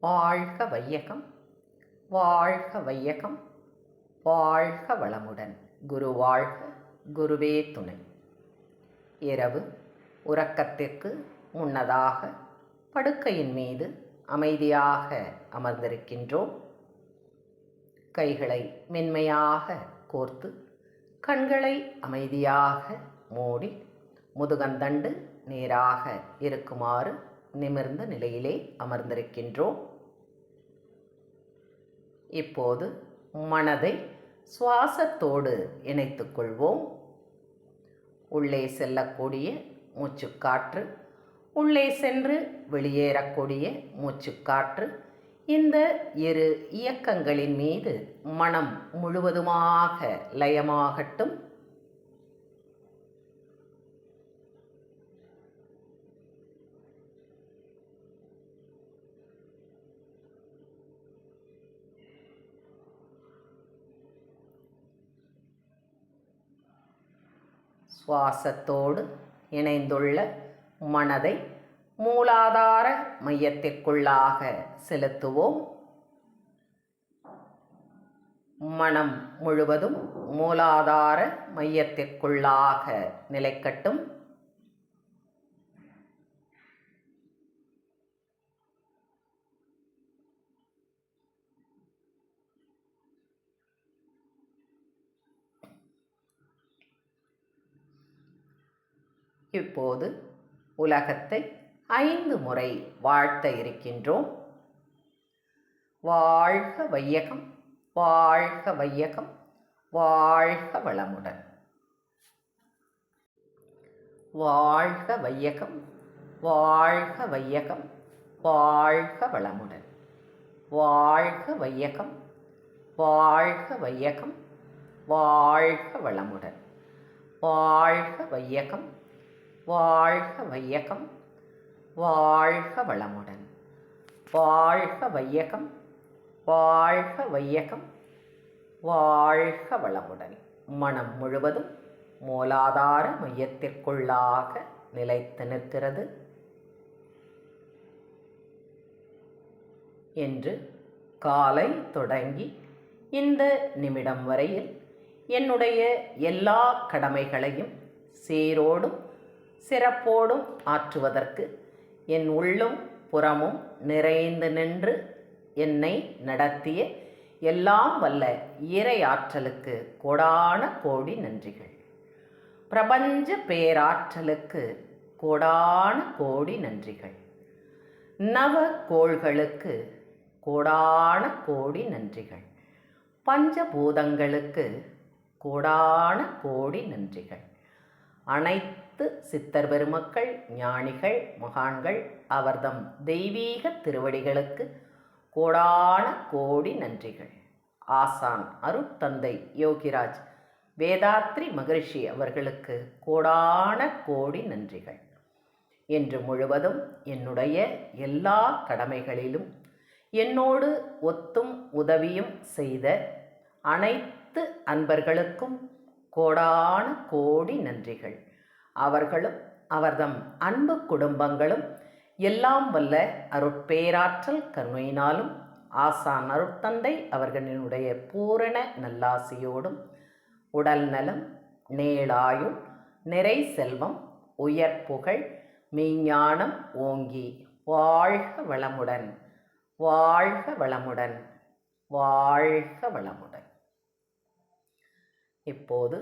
வாழ்க வையகம் வாழ்க வையகம் வாழ்க வளமுடன். குரு வாழ்க குருவே துணை. இரவு உறக்கத்திற்கு முன்னதாக படுக்கையின் மீது அமைதியாக அமர்ந்திருக்கின்றோம். கைகளை மென்மையாக கோர்த்து கண்களை அமைதியாக மூடி முதுகந்தண்டு நேராக இருக்குமாறு நிமிர்ந்த நிலையிலே அமர்ந்திருக்கின்றோம். இப்போது மனதை சுவாசத்தோடு இணைத்துக் கொள்வோம். உள்ளே செல்லக்கூடிய மூச்சுக்காற்று உள்ளே சென்று வெளியேறக்கூடிய மூச்சுக்காற்று இந்த இரு இயக்கங்களின் மீது மனம் முழுவதுமாக லயமாகட்டும் சுவாசத்தோடு இணைந்துள்ள மனதை மூலாதார மையத்திற்குள்ளாக செலுத்துவோம். மனம் முழுவதும் மூலாதார மையத்திற்குள்ளாக நிலைக்கட்டும். இப்போது உலகத்தை ஐந்து முறை வாழ்த்த இருக்கின்றோம். வாழ்க வையகம் வாழ்க வையகம் வாழ்க வளமுடன். வாழ்க வையகம் வாழ்க வையகம் வாழ்க வளமுடன். வாழ்க வையகம் வாழ்க வையகம் வாழ்க வளமுடன். வாழ்க வையகம் வாழ்க வையகம் வாழ்க வளமுடன். வாழ்க வையகம் வாழ்க வையகம் வாழ்க வளமுடன். மனம் முழுவதும் மூலாதார மையத்திற்குள்ளாக நிலைத்து நிற்கிறது. என்று காலை தொடங்கி இந்த நிமிடம் வரையில் என்னுடைய எல்லா கடமைகளையும் சீரோடும் சிறப்போடும் ஆற்றுவதற்கு என் உள்ளும் புறமும் நிறைந்து நின்று என்னை நடத்திய எல்லாம் வல்ல இறை ஆற்றலுக்கு கோடான கோடி நன்றிகள். பிரபஞ்ச பேராற்றலுக்கு கோடான கோடி நன்றிகள். நவ கோள்களுக்கு கோடான கோடி நன்றிகள். பஞ்சபூதங்களுக்கு கோடான கோடி நன்றிகள். அனைத்து சித்தர் பெருமக்கள் ஞானிகள் மகான்கள் அவர்தம் தெய்வீக திருவடிகளுக்கு கோடான கோடி நன்றிகள். ஆசான் அருட்தந்தை யோகிராஜ் வேதாத்ரி மகரிஷி அவர்களுக்கு கோடான கோடி நன்றிகள். என்று முழுவதும் என்னுடைய எல்லா கடமைகளிலும் என்னோடு ஒத்தும் உதவியும் செய்த அனைத்து அன்பர்களுக்கும் கோடான கோடி நன்றிகள். அவர்களும் அவர்தம் அன்பு குடும்பங்களும் எல்லாம் வல்ல அருட்பேராற்றல் கருணையினாலும் ஆசான் அருட்தந்தை அவர்களினுடைய பூரண நல்லாசியோடும் உடல் நலம் நேளாயுள் நிறை செல்வம் உயர் புகழ் மெய்ஞானம் ஓங்கி வாழ்க வளமுடன் வாழ்க வளமுடன் வாழ்க வளமுடன். இப்போது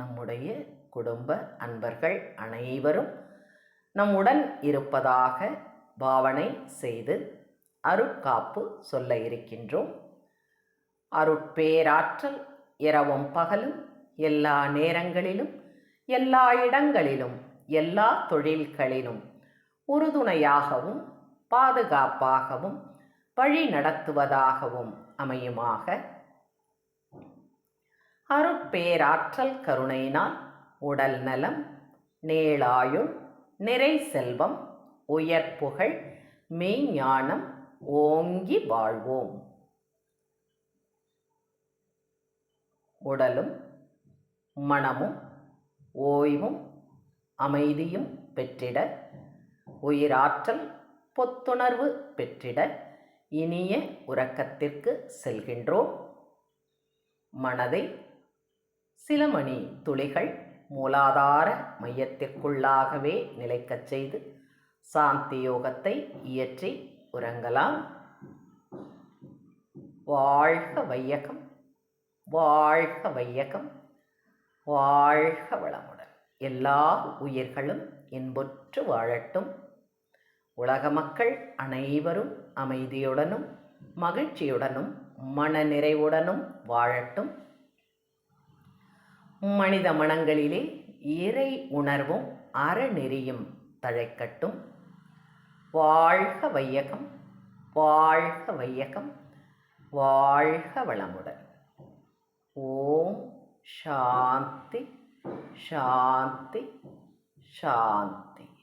நம்முடைய குடும்ப அன்பர்கள் அனைவரும் நம்முடன் இருப்பதாக பாவனை செய்து அருட்காப்பு சொல்ல இருக்கின்றோம். அருட்பேராற்றல் இரவும் பகலும் எல்லா நேரங்களிலும் எல்லா இடங்களிலும் எல்லா தொழில்களிலும் உறுதுணையாகவும் பாதுகாப்பாகவும் வழி நடத்துவதாகவும் அமையுமாக அருட்பேராற்றல் கருணையினால் உடல் நலம் நேளாயுள் நிறை செல்வம் உயர் புகழ் மெய்ஞானம் ஓங்கி வாழ்வோம். உடலும் மனமும் ஓய்வும் அமைதியும் பெற்றிட உயிராற்றல் பொத்துணர்வு பெற்றிட இனிய உறக்கத்திற்கு செல்கின்றோம். மனதை சில மணி துளிகள் மூலாதார மையத்திற்குள்ளாகவே நிலைக்கச் செய்து சாந்தி யோகத்தை இயற்றி உறங்கலாம். வாழ்க வையகம் வாழ்க வையகம் வாழ்க வளமுடன். எல்லா உயிர்களும் இன்புற்று வாழட்டும். உலக மக்கள் அனைவரும் அமைதியுடனும் மகிழ்ச்சியுடனும் மனநிறைவுடனும் வாழட்டும். மனித மனங்களிலே இறை உணர்வும் அறநெறியும் தழைக்கட்டும். வாழ்க வையகம் வாழ்க வையகம் வாழ்க வளமுடன். ஓம் சாந்தி சாந்தி சாந்தி.